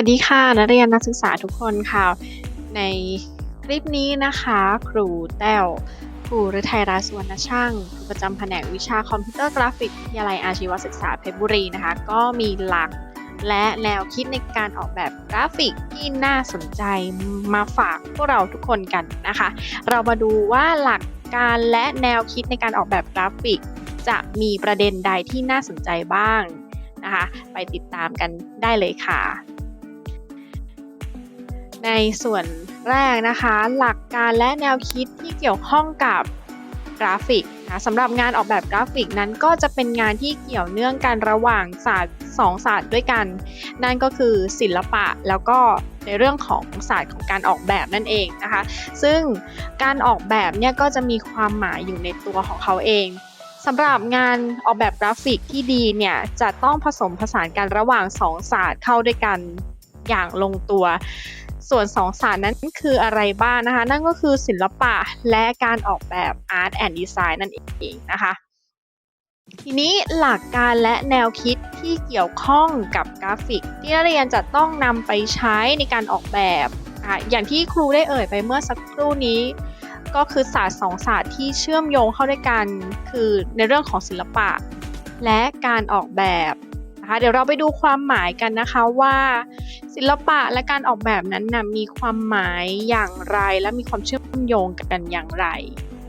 สวัสดีค่ะนักเรียนนักศึกษาทุกคนค่ะ ในคลิปนี้นะคะ ครูแต้วครูฤทัยราสวรรณช่างครูประจำแผนกวิชาคอมพิวเตอร์กราฟิกวิทยาลัยอาชีวศึกษาเพชรบุรีนะคะ ก็มีหลักและแนวคิดในการออกแบบกราฟิกที่น่าสนใจมาฝากพวกเราทุกคนกันนะคะ เรามาดูว่าหลักการและแนวคิดในการออกแบบกราฟิก จะมีประเด็นใดที่น่าสนใจบ้างนะคะ ไปติดตามกันได้เลยค่ะ ในส่วนแรกนะคะ หลักการและแนวคิดที่เกี่ยวข้องกับกราฟิกนะสำหรับงานออกแบบกราฟิกนั้นก็จะเป็นงานที่เกี่ยวเนื่องกันระหว่างศาสตร์สองศาสตร์ด้วยกัน นั่นก็คือศิลปะแล้วก็ในเรื่องของศาสตร์ของการออกแบบนั่นเองนะคะ ซึ่งการออกแบบเนี่ยก็จะมีความหมายอยู่ในตัวของเขาเองสำหรับงานออกแบบกราฟิกที่ดีเนี่ยจะต้องผสมผสานกันระหว่างสองศาสตร์เข้าด้วยกันอย่างลงตัว ส่วนสองศาสตร์นั้นคืออะไรบ้างนะคะ นั่นก็คือศิลปะและการออกแบบ Art and Design นั่นเองนะคะ ทีนี้หลักการและแนวคิดที่เกี่ยวข้องกับกราฟิก ที่นักเรียนจะต้องนำไปใช้ในการออกแบบอะอย่างที่ครูได้เอ่ยไปเมื่อสักครู่นี้ ก็คือศาสตร์สองศาสตร์ที่เชื่อมโยงเข้าด้วยกัน คือในเรื่องของศิลปะ และการออกแบบ เดี๋ยวเราไปดูความหมายกันนะคะว่า ศิลปะและการออกแบบนั้นนะมีความหมายอย่างไร และมีความเชื่อมโยงกันอย่างไร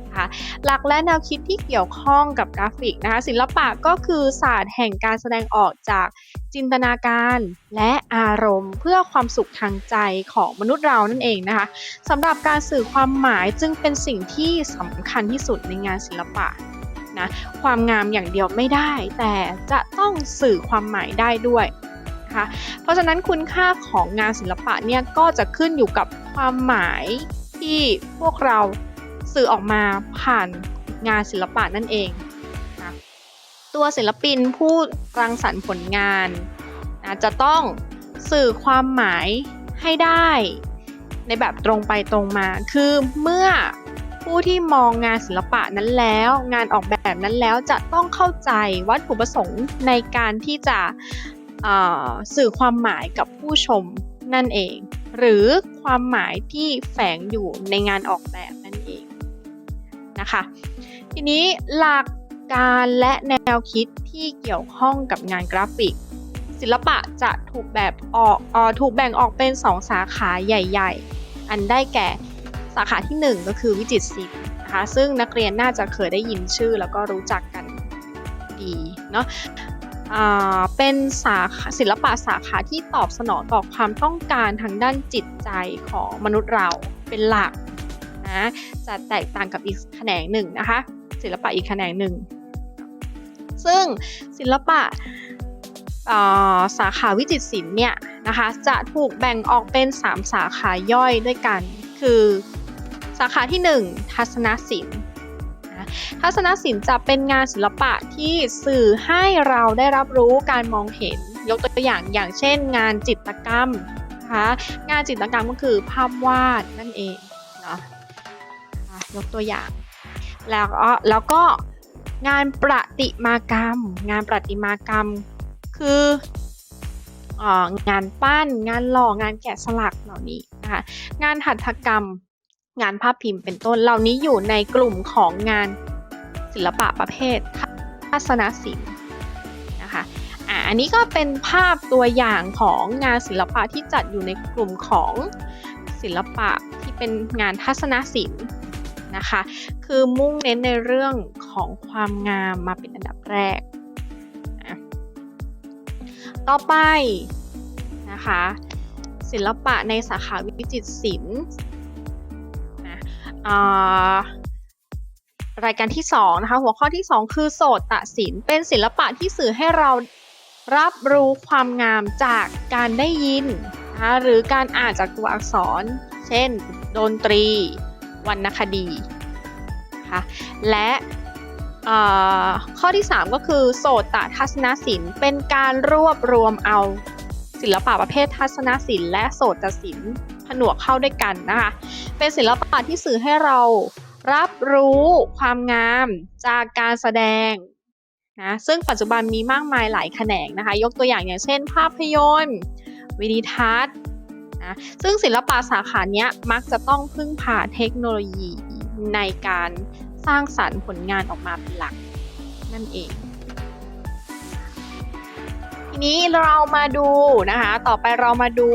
นะคะหลักและแนวคิดที่เกี่ยวข้องกับกราฟิกนะคะศิลปะก็คือศาสตร์แห่งการแสดงออกจากจินตนาการและอารมณ์เพื่อความสุขทางใจของมนุษย์เรานั่นเองนะคะสำหรับการสื่อความหมายจึงเป็นสิ่งที่สำคัญที่สุดในงานศิลปะ ความงามอย่างเดียวไม่ได้ แต่จะต้องสื่อความหมายได้ด้วยนะคะเพราะฉะนั้นคุณค่าของงานศิลปะเนี่ยก็จะขึ้นอยู่กับความหมายที่พวกเราสื่อออกมาผ่านงานศิลปะนั่นเองนะตัวศิลปินผู้รังสรรค์ผลงานนะจะต้องสื่อความหมายให้ได้ ในแบบตรงไปตรงมา คือเมื่อ ผู้ที่มองงานศิลปะนั้นแล้ว งานออกแบบนั้นแล้วจะต้องเข้าใจวัตถุประสงค์ในการที่จะสื่อความหมายกับผู้ชมนั่นเอง หรือความหมายที่แฝงอยู่ในงานออกแบบนั่นเองนะคะทีนี้หลักการและแนวคิดที่เกี่ยวข้องกับงานกราฟิก ศิลปะจะถูกแบบออกออถูกแบ่งออกเป็น 2 สาขาใหญ่ ๆ อันได้แก่ สาขาที่ 1 ก็คือวิจิตรศิลป์นะคะซึ่งนักเรียนน่าจะเคยได้ยินชื่อแล้วก็รู้จักกันดีเนาะเป็นสาขาศิลปะสาขาที่ตอบสนองต่อความต้องการทางด้านจิตใจของมนุษย์เราเป็นหลักนะจะแตกต่างกับอีกแขนงหนึ่งนะคะ ศิลปะอีกแขนงหนึ่ง ซึ่งศิลปะาสาขาวิจิตรศิลป์เนี่ยนะคะจะถูกแบ่งออกเป็น 3 สาขาย่อยด้วยกัน คือ สาขาที่ 1 ทัศนศิลป์ทัศนศิลป์จะเป็นงานศิลปะที่สื่อให้เราได้รับรู้การมองเห็น ยกตัวอย่างอย่างเช่น งานจิตรกรรมนะคะงานจิตรกรรมก็คือภาพวาดนั่นเองเนาะยกตัวอย่าง แล้วก็แล้วก็งานประติมากรรม งานประติมากรรมคืองานปั้นงานหล่องานแกะสลักเหล่านี้นะคะงานหัตถกรรม งานภาพพิมพ์เป็นต้นเหล่านี้อยู่ในกลุ่มของงานศิลปะประเภททัศนศิลป์นะคะอะอันนี้ก็เป็นภาพตัวอย่างของงานศิลปะที่จัดอยู่ในกลุ่มของศิลปะที่เป็นงานทัศนศิลป์นะคะ คือมุ่งเน้นในเรื่องของความงามมาเป็นอันดับแรก ต่อไปนะคะ ศิลปะในสาขาวิจิตรศิลป์ รายการที่2นะคะหัวข้อที่ 2 คือโสตศิลป์เป็นศิลปะที่สื่อให้เรารับรู้ความงามจากการได้ยินนะหรือการอ่านจากตัวอักษร เช่น ดนตรี วรรณคดีนะคะและข้อที่ 3 ก็คือโสตทัศนศิลป์เป็นการรวบรวมเอาศิลปะประเภททัศนศิลป์และโสตศิลป์ ผนวกเข้าด้วยกันนะคะ เป็นศิลปะที่สื่อให้เรารับรู้ความงามจากการแสดงนะซึ่งปัจจุบันมีมากมายหลายแขนงนะคะ ยกตัวอย่างอย่างเช่น ภาพยนตร์ วิดีทัศน์นะซึ่งศิลปะสาขาเนี้ยมักจะต้องพึ่งพาเทคโนโลยีในการสร้างสรรค์ผลงานออกมาเป็นหลักนั่นเอง ทีนี้เรามาดูนะคะ ต่อไปเรามาดู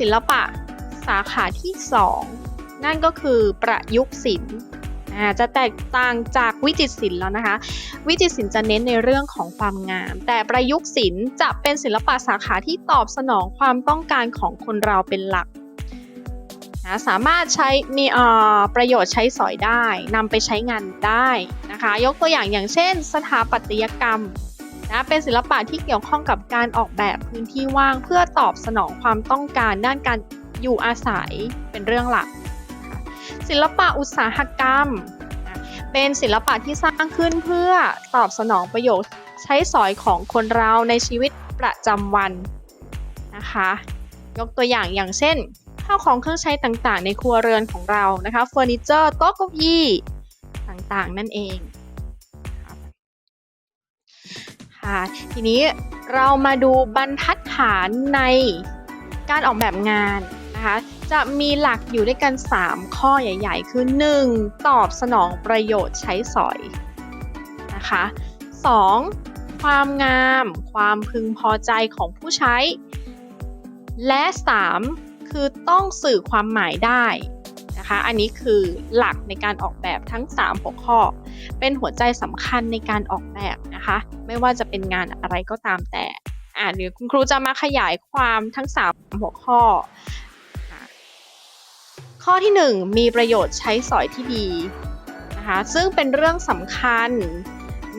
ศิลปะสาขาที่ 2 นั่นก็คือประยุกต์ศิลป์จะแตกต่างจากวิจิตรศิลป์แล้วนะคะ วิจิตรศิลป์จะเน้นในเรื่องของความงาม แต่ประยุกต์ศิลป์จะเป็นศิลปะสาขาที่ตอบสนองความต้องการของคนเราเป็นหลักนะสามารถใช้มีประโยชน์ใช้สอยได้นำไปใช้งานได้นะคะ ยกตัวอย่างอย่างเช่น สถาปัตยกรรม นะเป็นศิลปะที่เกี่ยวข้องกับการออกแบบพื้นที่ว่าง เพื่อตอบสนองความต้องการด้านการอยู่อาศัยเป็นเรื่องหลัก ศิลปะอุตสาหกรรม เป็นศิลปะที่สร้างขึ้นเพื่อตอบสนองประโยชน์ใช้สอยของคนเราในชีวิตประจำวันนะคะยกตัวอย่างอย่างเช่นข้าวของเครื่องใช้ต่างๆ ในครัวเรือนของเรานะคะเฟอร์นิเจอร์โต๊ะเก้าอี้ต่างๆ นั่นเอง ทีนี้เรามาดูบรรทัดฐานในการออกแบบงานนะคะจะมีหลักอยู่ด้วยกัน 3 ข้อใหญ่ ๆ คือ 1. ตอบสนองประโยชน์ใช้สอยนะคะ 2. ความงาม ความพึงพอใจของผู้ใช้ และ 3. คือต้องสื่อความหมายได้ นะคะ อันนี้คือหลักในการออกแบบทั้ง 3 หัวข้อ เป็นหัวใจสำคัญในการออกแบบนะคะ ไม่ว่าจะเป็นงานอะไรก็ตามแต่อ่าเดี๋ยวคุณครูจะมาขยายความทั้ง 3 หัวข้อ ข้อที่ 1 มีประโยชน์ใช้สอยที่ดีนะคะซึ่งเป็นเรื่องสำคัญ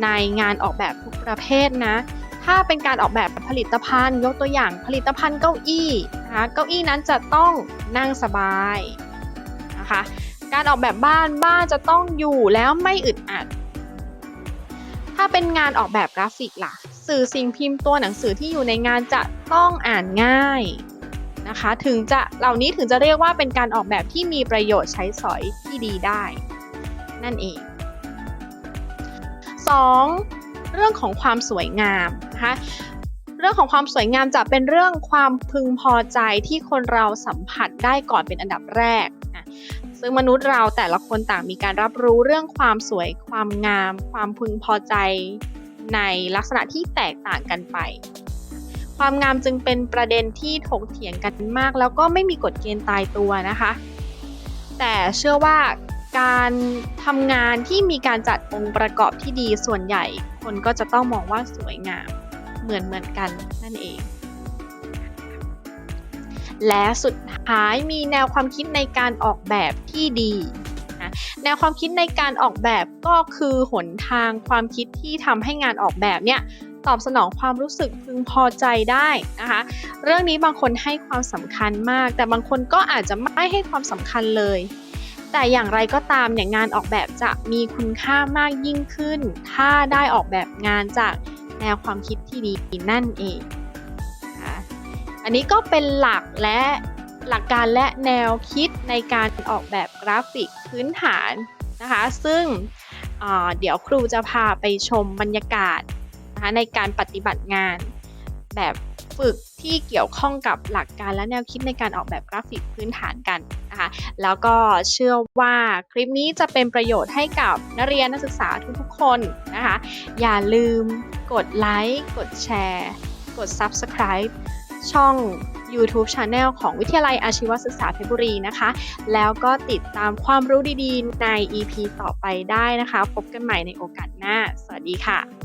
ในงานออกแบบทุกประเภทนะถ้าเป็นการออกแบบผลิตภัณฑ์ ยกตัวอย่างผลิตภัณฑ์เก้าอี้นะคะเก้าอี้นั้นจะต้องนั่งสบาย นะคะ การออกแบบบ้านบ้านจะต้องอยู่แล้วไม่อึดอัด ถ้าเป็นงานออกแบบกราฟิกล่ะ สื่อสิ่งพิมพ์ตัวหนังสือที่อยู่ในงานจะต้องอ่านง่ายนะคะ ถึงจะเหล่านี้ถึงจะเรียกว่าเป็นการออกแบบที่มีประโยชน์ใช้สอยที่ดีได้ นั่นเอง 2. เรื่องของความสวยงามนะคะเรื่องของความสวยงามจะเป็นเรื่องความพึงพอใจที่คนเราสัมผัสได้ก่อนเป็นอันดับแรก ซึ่งมนุษย์เราแต่ละคนต่างมีการรับรู้เรื่องความสวย ความงาม ความพึงพอใจในลักษณะที่แตกต่างกันไป ความงามจึงเป็นประเด็นที่ถกเถียงกันมาก แล้วก็ไม่มีกฎเกณฑ์ตายตัวนะคะ แต่เชื่อว่าการทำงานที่มีการจัดองค์ประกอบที่ดีส่วนใหญ่ คนก็จะต้องมองว่าสวยงามเหมือนเหมือนกันนั่นเอง และสุดท้ายมีแนวความคิดในการออกแบบที่ดีนะแนวความคิดในการออกแบบก็คือหนทางความคิดที่ทำให้งานออกแบบเนี่ยตอบสนองความรู้สึกพึงพอใจได้นะคะ เรื่องนี้บางคนให้ความสำคัญมาก แต่บางคนก็อาจจะไม่ให้ความสำคัญเลย แต่อย่างไรก็ตามเนี่ยงานออกแบบจะมีคุณค่ามากยิ่งขึ้น ถ้าได้ออกแบบงานจากแนวความคิดที่ดีนั่นเอง อันนี้ก็เป็นหลักและหลักการและแนวคิดในการออกแบบกราฟิกพื้นฐานนะคะ ซึ่งเดี๋ยวครูจะพาไปชมบรรยากาศนะคะในการปฏิบัติงานแบบฝึกที่เกี่ยวข้องกับหลักการและแนวคิดในการออกแบบกราฟิกพื้นฐานกันนะคะ แล้วก็เชื่อว่าคลิปนี้จะเป็นประโยชน์ให้กับนักเรียนนักศึกษาทุกๆคนนะคะ อย่าลืมกดไลค์ กดแชร์ กด Subscribe ช่อง YouTube Channel ของวิทยาลัยอาชีวศึกษาเพชรบุรีนะคะ แล้วก็ติดตามความรู้ดีๆ ใน EP ต่อไปได้นะคะ พบกันใหม่ในโอกาสหน้า สวัสดีค่ะ